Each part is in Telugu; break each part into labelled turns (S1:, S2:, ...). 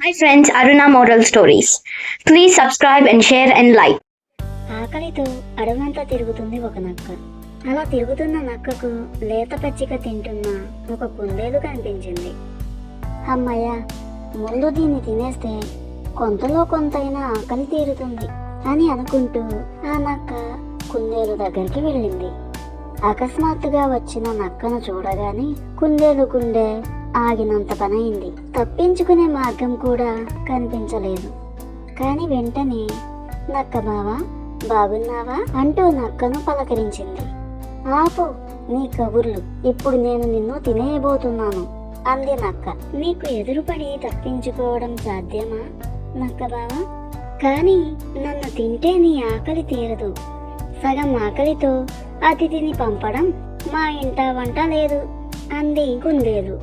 S1: Hi friends Aruna model stories please subscribe and share and like
S2: ఆకలితో అడవంతా తిరుగుతుంది ఒక నక్క. అలా తిరుగుతున్న నక్కకు లేత పచ్చిక తింటున్న ఒక కుందేలు కనిపించింది. అమ్మయ్య ముందు దీన్ని తినేస్తే కొంతలో కొంతైనా ఆకలి తీరుతుంది అని అనుకుంటూ ఆ నక్క కుందేలు దగ్గరికి వెళ్ళింది. అకస్మాత్తుగా వచ్చిన నక్కను చూడగానే కుందేలు గుండె ఆగినంత పనైంది. తప్పించుకునే మార్గం కూడా కనిపించలేదు. కాని వెంటనే నక్క బావా బాగున్నావా? అంటూ నక్కను పలకరించింది. ఆపు నీ కబుర్లు. ఇప్పుడు నేను నిన్ను తినేయబోతున్నాను అంది నక్క. నీకు ఎదురుపడి తప్పించుకోవడం సాధ్యమా? నక్క బావా కానీ నన్ను తింటే నీ ఆకలి తీరదు. సగం ఆకలితో అతిథిని పంపడం మా ఇంట వంట లేదు అంది కుందేలు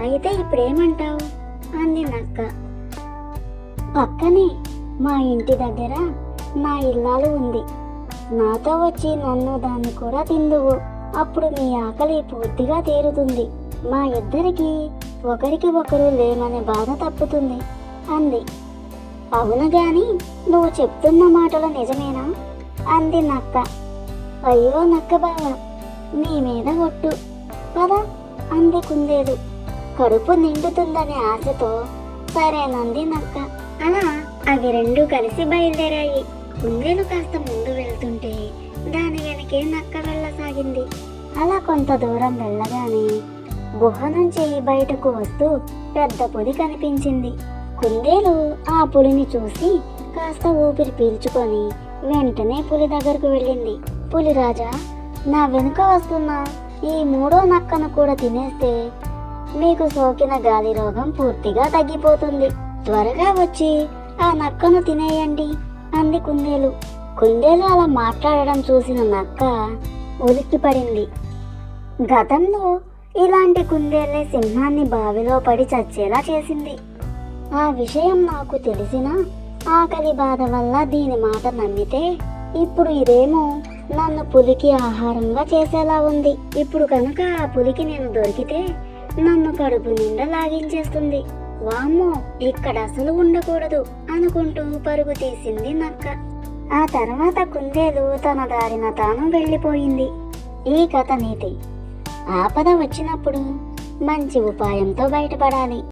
S2: అయితే ఇప్పుడేమంటావు? అంది నక్క. పక్కనే మా ఇంటి దగ్గర నా ఇల్లాలు ఉంది. నాతో వచ్చి నన్ను దాన్ని కూడా తిందువు. అప్పుడు మీ ఆకలి పూర్తిగా తీరుతుంది. మా ఇద్దరికి ఒకరికి ఒకరు లేమనే బాధ తప్పుతుంది అంది. అవును గాని నువ్వు చెప్తున్న మాటలు నిజమేనా? అంది నక్క. అయ్యో నక్కబావ నీ మీద ఒట్టు. పద అంది కుందేలు. కడుపు నిండుతుందనే ఆశతో సరేనంది నక్క. అలా అవి రెండు కలిసి బయలుదేరాయి. కుందేలు కాస్త ముందు వెళ్తుంటే దాని వెనకే నక్క వెళ్ళసాగింది. అలా కొంత దూరం వెళ్ళగానే గుహ నుంచి బయటకు వస్తూ పెద్ద పులి కనిపించింది. కుందేలు ఆ పులిని చూసి కాస్త ఊపిరి పీల్చుకొని వెంటనే పులి దగ్గరకు వెళ్ళింది. పులి రాజా నా వెనుక వస్తున్న ఈ మూడో నక్కను కూడా తినేస్తే మీకు సోకిన గాలి రోగం పూర్తిగా తగ్గిపోతుంది. త్వరగా వచ్చి ఆ నక్కను తినేయండి అంది కుందేలు. కుందేలు అలా మాట్లాడడం చూసిన నక్క ఉలిక్కిపడింది. గతంలో ఇలాంటి కుందేలే సింహాన్ని బావిలో పడి చచ్చేలా చేసింది. ఆ విషయం నాకు తెలిసిన ఆకలి బాధ వల్ల దీని మాట నమ్మితే ఇప్పుడు ఇదేమో నన్ను పులికి ఆహారంగా చేసేలా ఉంది. ఇప్పుడు కనుక ఆ పులికి నేను దొరికితే నన్ను కడుపు నిండా లాగించేస్తుంది. వామ్మో ఇక్కడ అసలు ఉండకూడదు అనుకుంటూ పరుగు తీసింది నక్క. ఆ తర్వాత కుందేలు తన దారిన తాను వెళ్ళిపోయింది. ఈ కథ నీతి. ఆపద వచ్చినప్పుడు మంచి ఉపాయంతో బయటపడాలి.